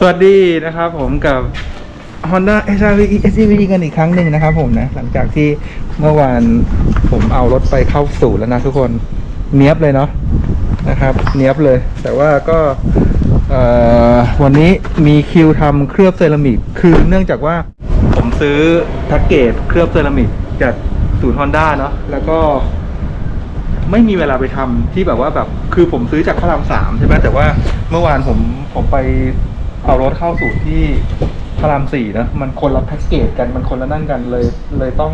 สวัสดีนะครับผมกับ Honda HR-V SUV กันอีกครั้งหนึ่งนะครับผมนะ หลังจากที่เมื่อวานผมเอารถไปเข้าศูนย์แล้วนะทุกคนเนี้ยบเลยเนาะนะครับ เนี้ยบเลย แต่ว่าก็วันนี้มีคิวทำเคลือบเซรามิก คือเนื่องจากว่าผมซื้อแพ็กเกจเคลือบเซรามิกจากศูนย์ Honda เนาะแล้วก็ไม่มีเวลาไปทำที่แบบว่าแบบ คือผมซื้อจากพระรามสามใช่ไหมแต่ว่าเมื่อวานผมผมไป เอารถเข้าสู่ที่พระรามสี่นะมันคนละแพ็กเกจกันมันคนละนั่นกันเลยเลยต้อง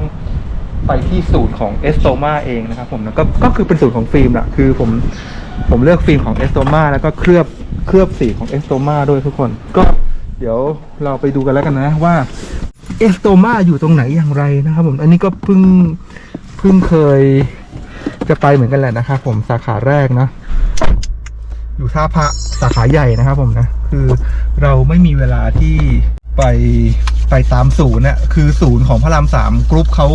ไปที่ศูนย์ของเอสโตมาเองนะครับ ผมนะก็ก็คือเป็นศูนย์ของฟิล์มแหละคือผมผมเลือกฟิล์มของเอสโตมาแล้วก็เคลือบเคลือบสีของเอสโตมาด้วยทุกคน ก็เดี๋ยวเราไปดูกันแล้วกันนะว่าเอสโตมาอยู่ตรงไหนอย่างไรนะครับผมอันนี้ก็เพิ่งเพิ่งเคยจะไปเหมือนกันแหละนะครับผมสาขาแรกนะ อยู่ท่าพระสาขาใหญ่นะครับผมนะ คือเราไม่มีเวลาที่ไปไปตามศูนย์น่ะคือศูนย์ของพระรามสามกรุ๊ปเขา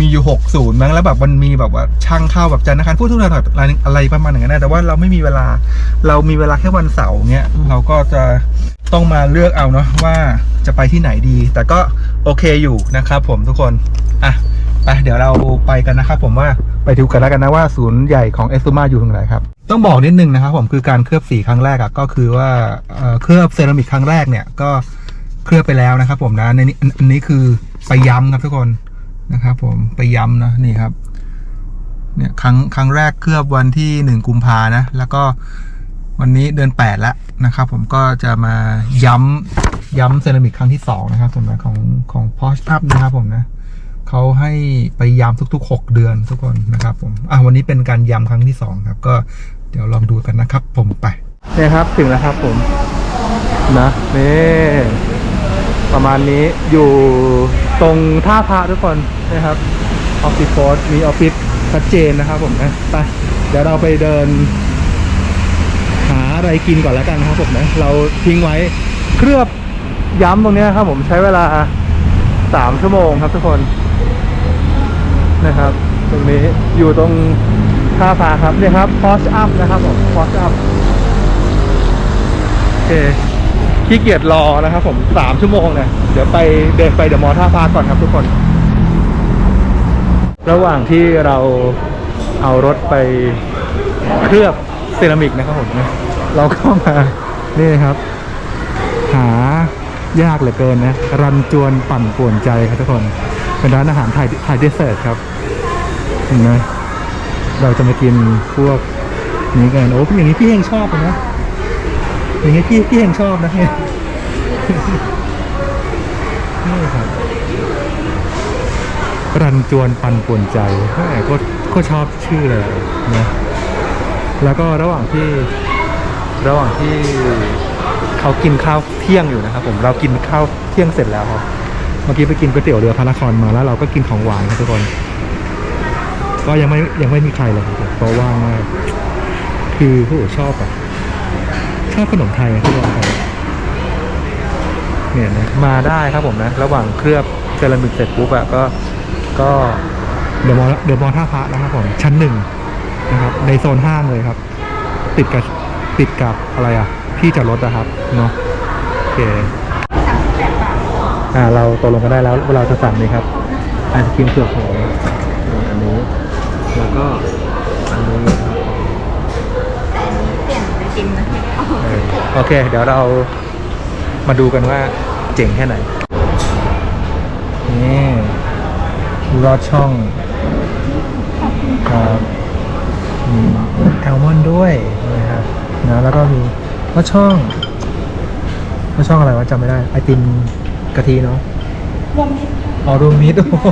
มีอยู่หกศูนย์มั้งแล้วแบบมันมีแบบว่าช่างเข้าแบบจันทร์อังคารพูดทุกอย่างอะไรอะไรประมาณอย่างนั้นนะแต่ว่าเราไม่มีเวลาเรามีเวลาแค่วันเสาร์เนี้ยเราก็จะต้องมาเลือกเอาเนาะว่าจะไปที่ไหนดี แต่ก็โอเคอยู่นะครับผมทุกคนอะ ไปเดี๋ยวเราไปกันนะครับผมว่าไปดูกันแล้วกันนะว่าศูนย์ใหญ่ของเอสตูมาอยู่ตรงไหนครับ ต้องบอกนิดนึงนะครับผมคือการเคลือบสีครั้งแรกอะก็คือว่าเเคลือบเซรามิกครั้งแรกเนี่ยก็เคลือบไปแล้วนะครับ ผมนะในนี้อันนี้คือไปย้ำครับทุกคนนะครับผมไปย้ำนะนี่ครับ เนี่ยครั้งครั้งแรกเคลือบวันที่หนึ่งกุมภานะ แล้วก็วันนี้เดือนแปดแล้วนะครับ ผมก็จะมาย้ำย้ำเซรามิกครั้งที่สองนะครับผมนะของของพอชอัพนะครับผมนะ เขาให้ไปย้ำทุก ๆ 6 เดือนทุกคนนะครับผมอะวันนี้เป็นการย้ำครั้งที่ 2 ครับ ก็เดี๋ยวลองดูกันนะครับ ผมไปนี่ครับถึงแล้วครับผมนะนี่ประมาณนี้อยู่ตรงท่าพระทุกคนนะครับออฟฟิศโพสมีออฟฟิศชัดเจนนะครับผมนะไปเดี๋ยวเราไปเดิน หาอะไรกินก่อนแล้วกันครับผมนะเราทิ้งไว้เคลือบย้ำตรงนี้ครับผมใช้เวลาสามชั่วโมงครับทุกคน นะครับ ตรงนี้อยู่ตรงท่าพาครับเนี่ยครับพอชอัพนะครับผมพอชอัพโอเคขี้เกียจรอนะครับ ผมสามชั่วโมงเนี่ยเดี๋ยวไปเดินไปเดี๋ยวมอท่าพาก่อนครับทุกคน ระหว่างที่เราเอารถไปเคลือบเซรามิกนะครับผมนะเราก็มานี่ครับ หายากเหลือเกินนะ รันจวนปั่นป่วนใจครับทุกคน เป็นร้านอาหารไทยไทยเดสเซอร์ครับเห็นไหมเราจะมากินพวกนี้กันโอ้อย่างนี้พี่เองชอบนะอย่างนี้พี่พี่เองชอบนะเนี่ยนี่ครับรันจวนปันป่วนใจแหมก็ก็ชอบชื่อเลยนะแล้วก็ระหว่างที่ระหว่างที่เขากินข้าวเที่ยงอยู่นะครับผมเรากินข้าวเที่ยงเสร็จแล้วครับ มื่อกี้ไปกินก๋วยเตี๋ยวเรือพระนครมาแล้วเราก็กินของหวานครับทุกคน ก็ยังไม่ยังไม่มีใครเลยครับเพราะว่างมากคือผู้ชอบอะชอบขนมไทยอะทุกคนครับเนี่ยนะมาได้ครับผมนะ ระหว่างเคลือบเซรามิกเสร็จปุ๊บอะก็ก็เดี๋ยวมอเดี๋ยวมอท่าพระนะครับผมชั้นหนึ่งนะครับ ในโซนห้างเลยครับ ติดกับติดกับอะไรอะที่จอดรถนะครับเนาะโอเค อ่าเราตกลงกันได้แล้วว่าเราจะสั่งนี่ครับไอศครีมเผือกหอมอันนี้ แล้วก็อันนี้ครับเปลี่ยนไอติมนะเออโอเค เดี๋ยวเรามาดูกันว่าเจ๋งแค่ไหน นี่รอดช่องครับมีแอลมอนด์ด้วยนะครับนะแล้วก็มีรอดช่องรอดช่องอะไรวะจำไม่ได้ ไอติม กะทิเนาะรวมมิตรอ๋อรวมมิตรโอ้โห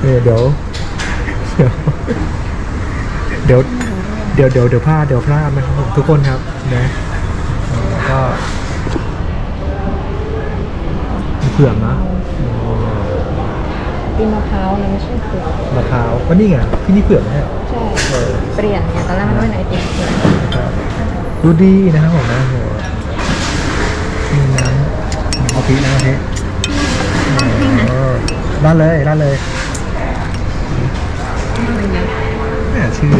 เออเดี๋ยวเดี๋ยวเดี๋ยวเดี๋ยวเดี๋ยวพลาดเดี๋ยวพลาดนะครับผมทุกคนครับนะเออแล้วก็มีเผือกนะโอ้ติมมะพร้าวนะไม่ใช่เผือกมะพร้าวก็นี่ไงที่นี่เผือกนะฮะใช่ เออ เปลี่ยนเนี่ยตอนแรกมันเป็นไอติมเผือกครับดูดีนะครับผมนะโหมีน้ำ เอาพริกนะเอาพริกเออราดเลยราดเลยแหมชื่อ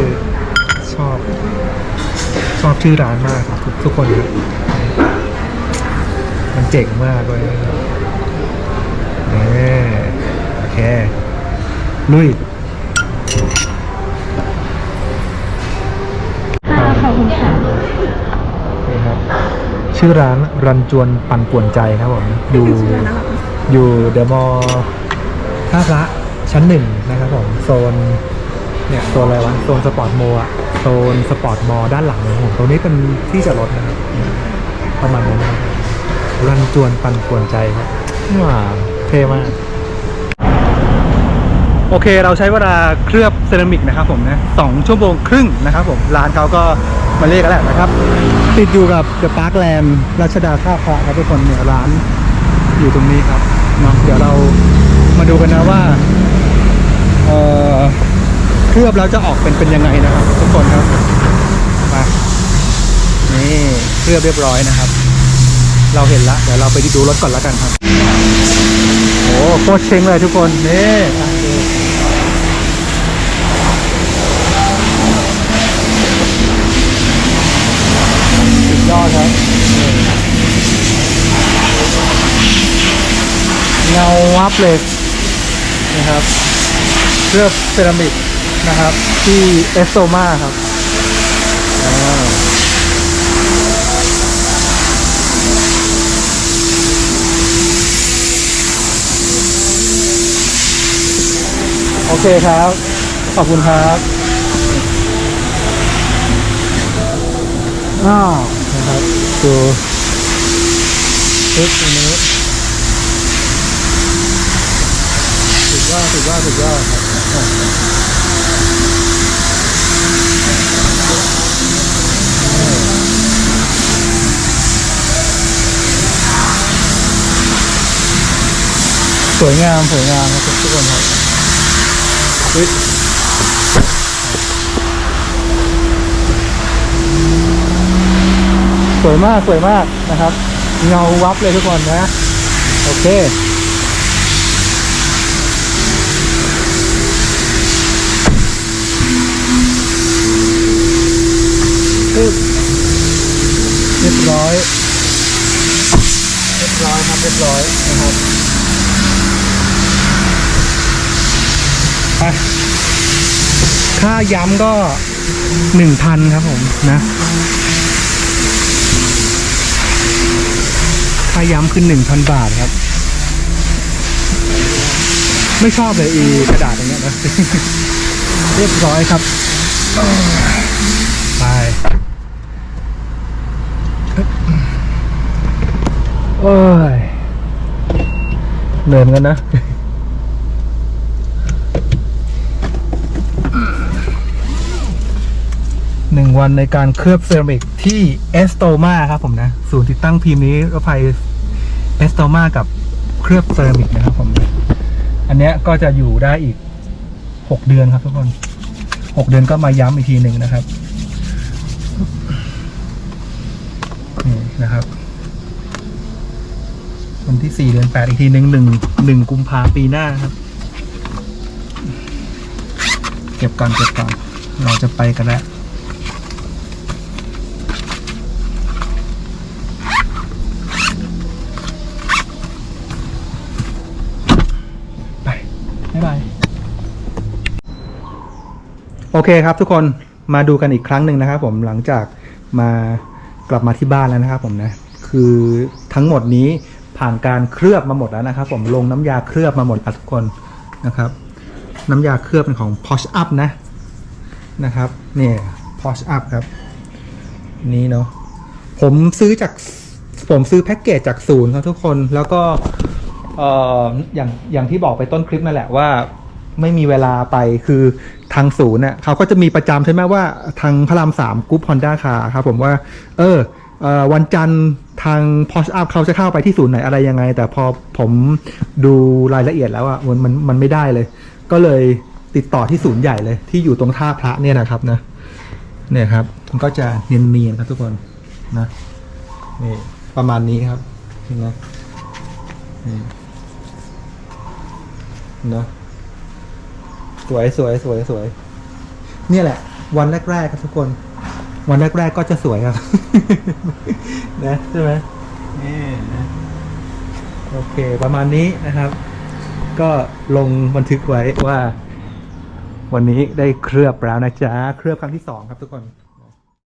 ชอบ ชอบชื่อร้านมากครับทุกทุกคนครับมันเจ๋งมากเลยนี่โอเค ลุย ชื่อร้านรันจวนปันป่วนใจครับผมอยู่อยู่เดอะมอลล์ท่าพระชั้นหนึ่งนะครับผมโซนเนี่ยโซนอะไรวะโซนสปอร์ตโมอะโซนสปอร์ตมอด้านหลังของผมตรงนี้เป็นที่จอดรถนะครับประมาณนั้นนะครับรันจวนปันป่วนใจครับว้าวเท่มาก โอเค เราใช้เวลาเคลือบเซรามิกนะครับผมนะสองชั่วโมงครึ่งนะครับผมร้านเขาก็มาเรียกกันแหละนะครับ ติดอยู่กับเดอะพาร์คแลนด์รัชดาท่าพระครับทุกคนเนี่ยร้านอยู่ตรงนี้ครับเนาะเดี๋ยวเรามาดูกันนะว่าเออเคลือบแล้วจะออกเป็นเป็นยังไงนะครับ ทุกคนครับมานี่เคลือบเรียบร้อยนะครับ เราเห็นละเดี๋ยวเราไปดูรถก่อนแล้วกันครับโอ้โคตรเชงเลยทุกคนนี่ ยอดครับเงาวับเลยนะครับเคลือบเซรามิกนะครับ ที่เอสโซมาครับโอเคครับ ขอบคุณครับอ้าว นะครับดูคลิปตรงนี้สุดยอดสุดยอดสุดยอดครับสวยงามสวยงามครับทุกคนครับเฮ้ สวยมากสวยมากนะครับ เงาวับเลยทุกคนนะ โอเคปึ๊บเรียบร้อย เรียบร้อยครับเรียบร้อยนะครับไปค่าย้ำก็หนึ่งพันครับผมนะ ค่าย้ำคือหนึ่งพันบาทครับ ไม่ชอบเลยอีกระดาษอย่างเงี้ยนะเรียบร้อยครับ ไปโอ้ยเหนื่อยเหมือนกันนะ วันในการเคลือบเซรามิกที่เอสโตมาครับผมนะ ศูนย์ติดตั้งพิมพ์นี้รถไฟเอสโตมากับเคลือบเซรามิกนะครับผมอันเนี้ยก็จะอยู่ได้อีกหกเดือนครับทุกคนหกเดือนก็มาย้ำอีกทีหนึ่งนะครับนี่นะครับวันที่สี่เดือนแปดอีกทีหนึ่งหนึ่งหนึ่งกุมภาปีหน้าครับ เก็บก่อนเก็บก่อนเราจะไปกันแล้ว เคครับทุกคนมาดูกันอีกครั้งหนึ่งนะครับ ผมหลังจากมากลับมาที่บ้านแล้วนะครับ ผมนะคือทั้งหมดนี้ผ่านการเคลือบมาหมดแล้วนะครับ ผมลงน้ำยาเคลือบมาหมดทุกคนนะครับ น้ำยาเคลือบเป็นของ Posh Up นะนะครับเนี่ย Posh Up ครับ นี่เนาะผมซื้อจากผมซื้อแพ็กเกจจากศูนย์ครับทุกคนแล้วก็เอ่ออย่างอย่างที่บอกไปต้นคลิปนั่นแหละว่า ไม่มีเวลาไปคือ ทางศูนย์เนี่ยเขาก็จะมีประจำใช่ไหมว่าทางพระรามสามกรุ๊ปฮอนด้าคาครับผมว่าเออเออวันจันทร์ทางพอชอัพเขาจะเข้าไปที่ศูนย์ไหนอะไรยังไง แต่พอผมดูรายละเอียดแล้วอะมันมันมันไม่ได้เลย ก็เลยติดต่อที่ศูนย์ใหญ่เลย ที่อยู่ตรงท่าพระเนี่ยนะครับนะเนี่ยครับ มันก็จะเนียนๆครับทุกคนนะนี่ประมาณนี้ครับเห็นไหมนี่นะ สวยสวยสวยสวย เนี่ยแหละ วันแรกๆครับทุกคน วันแรกๆก็จะสวยครับ นะใช่ไหมนี่นะโอเค ประมาณนี้นะครับ ก็ลงบันทึกไว้ว่า วันนี้ได้เคลือบแล้วนะจ๊ะ เคลือบครั้งที่สองครับทุกคน